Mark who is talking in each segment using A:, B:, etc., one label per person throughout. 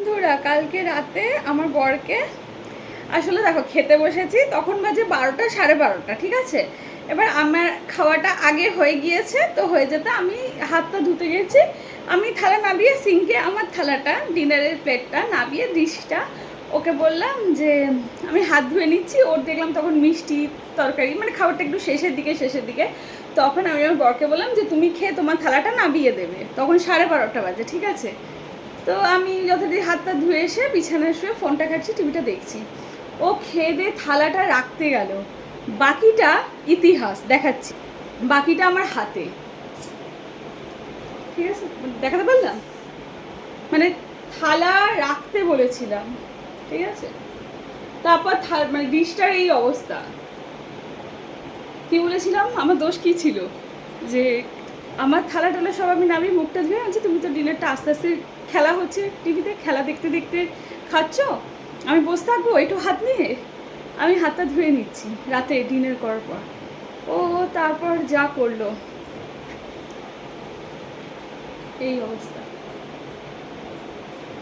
A: বন্ধুরা, কালকে রাতে আমার বরকে, আসলে দেখো খেতে বসেছি, তখন বাজে বারোটা, সাড়ে বারোটা, ঠিক আছে? এবার আমার খাওয়াটা আগে হয়ে গিয়েছে, তো হয়ে যেতে আমি হাতটা ধুতে গেছি। আমি থালা নাবিয়ে সিঙ্কে আমার থালাটা, ডিনারের প্লেটটা নাবিয়ে ডিশটা, ওকে বললাম যে, আমি হাত ধুয়ে নিচ্ছি, ওর দেখলাম তখন মিষ্টি তরকারি মানে খাবারটা একটু শেষের দিকে শেষের দিকে। তখন আমি আমার বরকে বললাম যে, তুমি খেয়ে তোমার থালাটা নাবিয়ে দেবে। তখন সাড়ে বারোটা বাজে, ঠিক আছে? তো আমি যথারীতি হাতটা ধুয়ে এসে বিছানায় শুয়ে ফোনটা কাটছি টিভিটা দেখছি। ও খেয়ে দিয়ে থালাটা রাখতে গেল। বাকিটা ইতিহাস, দেখাচ্ছি। বাকিটা আমার হাতে। ঠিক আছে? দেখাতে পারলাম? মানে থালা রাখতে বলেছিলাম। ঠিক আছে? তারপর মানে ডিশটার এই অবস্থা। কি বলেছিলাম? আমার দোষ কি ছিল? যে আমার থালা টালা সব আমি নামি মুখটা ধুয়ে আনছি, তুমি তো ডিনারটা আস্তে আস্তে খেলা হচ্ছে টিভিতে, খেলা দেখতে দেখতে খাচ্ছ? আমি বসে থাকব, একটু হাত নিয়ে? আমি হাতটা ধুয়ে নিচ্ছি, রাতে ডিনার করার পর। ও, তারপর যা করল। এই অবস্থা।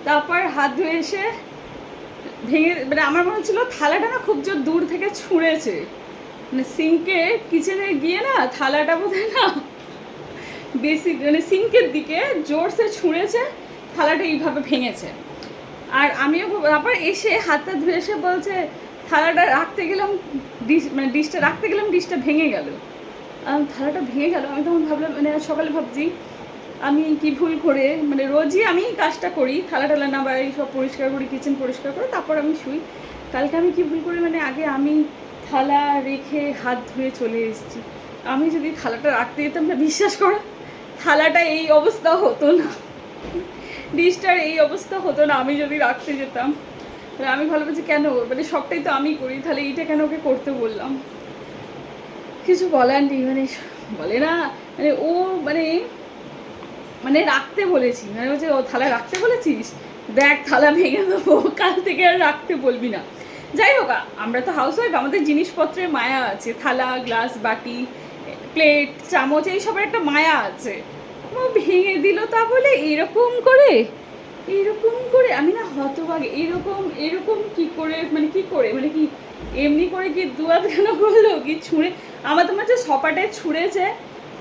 A: তারপর হাত ধুয়ে এসে ভেঙে মানে আমার মনে হচ্ছিল থালাটা না খুব জোর দূর থেকে ছুঁড়েছে। মানে সিঙ্কে কিচেনে গিয়ে না থালাটা বোধহয় না বেশি মানে সিঙ্কের দিকে জোরসে ছুঁড়েছে। থালাটা এইভাবে ভেঙেছে। আর আমিও তারপর এসে হাতটা ধুয়ে এসে বলছে, থালাটা রাখতে গেলাম, ডিশ মানে ডিশটা রাখতে গেলাম, ডিশটা ভেঙে গেল। থালাটা ভেঙে গেল। আমি তখন ভাবলাম মানে সকালে ভাবছি, আমি কি ভুল করে মানে রোজই আমি কাজটা করি থালা টালা না বাড়ি সব পরিষ্কার করি কিচেন পরিষ্কার করে, তারপর আমি শুই। কালকে আমি কি ভুল করি মানে আগে আমি থালা রেখে হাত ধুয়ে চলে এসেছি। আমি যদি থালাটা রাখতে যেতাম না, বিশ্বাস করো, থালাটা এই অবস্থা হতো না। ডিশটার এই অবস্থা হতো না, আমি যদি রাখতে যেতাম। তাহলে আমি ভালো কেন? মানে সবটাই তো আমি করি, তাহলে এইটা কেন ওকে করতে বললাম? কিছু বলার নেই মানে বলে না মানে ও মানে মানে রাখতে বলেছি। মানে বলছে, ও থালা রাখতে বলেছিস? দেখ, থালা ভেঙে দেবো, কাল থেকে আর রাখতে বলবি না। যাই হোক, আমরা তো হাউস ওয়াইফ আমাদের জিনিসপত্রের মায়া আছে। থালা গ্লাস বাটি প্লেট চামচ, এইসবের একটা মায়া আছে। ভেঙে দিল তা বলে এরকম করে? এরকম করে? আমি না হতভাগ, এরকম এরকম কি করে মানে কি করে? মানে কি এমনি করে কি দুয়াত কেন করল কি ছুঁড়ে, আমার তো হচ্ছে সপাটায় ছুঁড়েছে,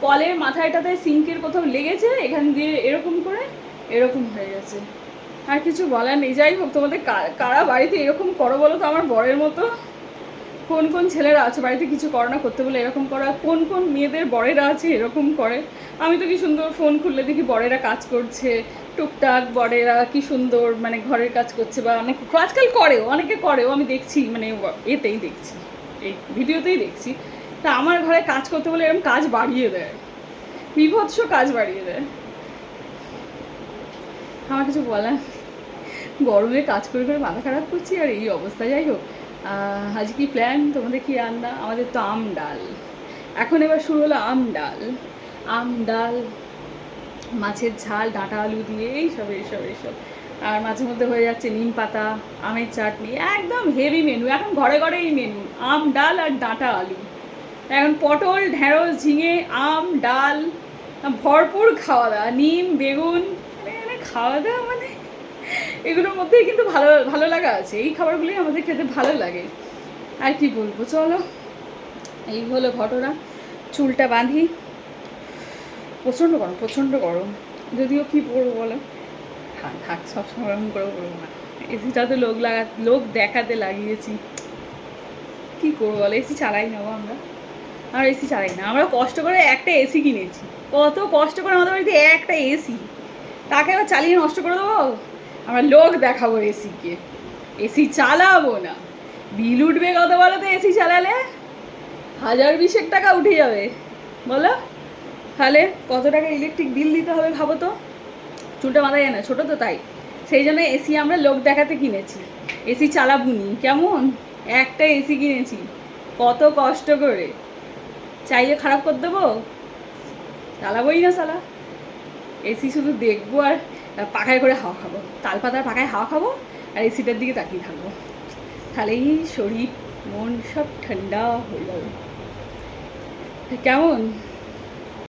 A: কলের মাথায়টাতে সিঙ্কের কোথাও লেগেছে, এখান দিয়ে এরকম করে, এরকম হয়ে গেছে। আর কিছু বলার নেই। যাই হোক, তোমাদের কারা বাড়িতে এরকম করো বলো তো আমার বরের মতো? কোন কোন ছেলেরা আছে, বাড়িতে কিছু করো না, করতে বলে এরকম করা কোন কোন মেয়েদের বরেরা আছে এরকম করে? আমি তো কি সুন্দর ফোন খুললে দেখি বরেরা কাজ করছে, টুকটাক বরেরা কি সুন্দর মানে ঘরের কাজ করছে বা অনেক আজকাল করেও, অনেকে করেও, আমি দেখছি মানে এতেই দেখছি, এই ভিডিওতেই দেখছি। তা আমার ঘরে কাজ করতে বলে এরকম কাজ বাড়িয়ে দেয়, বিভৎস কাজ বাড়িয়ে দেয়। আমার কিছু বলার। গরমে কাজ করে করে মাথা খারাপ করছি, আর এই অবস্থা, যাই হোক। আজ কি প্ল্যান তোমাদের কি রান্না? আমাদের তো আম ডাল। এখন এবার শুরু হলো আম ডাল। আম ডাল, মাছের ঝাল, ডাঁটা আলু দিয়ে, এইসব এইসব এইসব। আর মাঝে মধ্যে হয়ে যাচ্ছে নিম পাতা, আমের চাটনি, একদম হেভি মেনু এখন ঘরে ঘরে এই মেনু আম ডাল আর ডাঁটা আলু। এখন পটল, ঢেঁড়স, ঝিঙে, আম, ডাল, ভরপুর খাওয়া দাওয়া। নিম, বেগুন মানে মানে খাওয়া দাওয়া মানে এগুলোর মধ্যেই কিন্তু ভালো ভালো লাগা আছে। এই খাবারগুলোই আমাদের খেতে ভালো লাগে। আর কি বলব? চলো, এই হলো ঘটনা। চুলটা বাঁধি। প্রচণ্ড গরম প্রচণ্ড গরম। যদিও কি পরবো বলো? থাক সবসময় এরকম করে করব না। এসিটাতে লোক লাগা, লোক দেখাতে লাগিয়েছি। কি করব বলো? এসি চালাই নেব আমরা। আমরা এসি চালাই না। আমরা কষ্ট করে একটা এসি কিনেছি। কত কষ্ট করে আমাদের বাড়িতে একটা এসি। তাকে আবার চালিয়ে নষ্ট করে দেবো? আমরা লোক দেখাবো এসিকে এসি চালাবো না। বিল উঠবে কত বলো তো এসি চালালে? হাজার বিশেক টাকা উঠে যাবে। বলো? তাহলে কত টাকা ইলেকট্রিক বিল দিতে হবে ভাবো তো? চুলটা বাঁধা যায় না ছোটো তো তাই। সেই জন্য এসি আমরা লোক দেখাতে কিনেছি। এসি চালাবুনি, কেমন? একটা এসি কিনেছি। কত কষ্ট করে। চাইলে খারাপ করে দেবো? চালাবোই না সালা এসি শুধু দেখব আর পাখায় করে হাওয়া খাব। তাল পাতার পাখায় হাওয়া খাব আর এই এসিটার দিকে তাকিয়ে থাকব। তাহলেই শরীর, মন সব ঠান্ডা হয়ে যাবে। কেমন?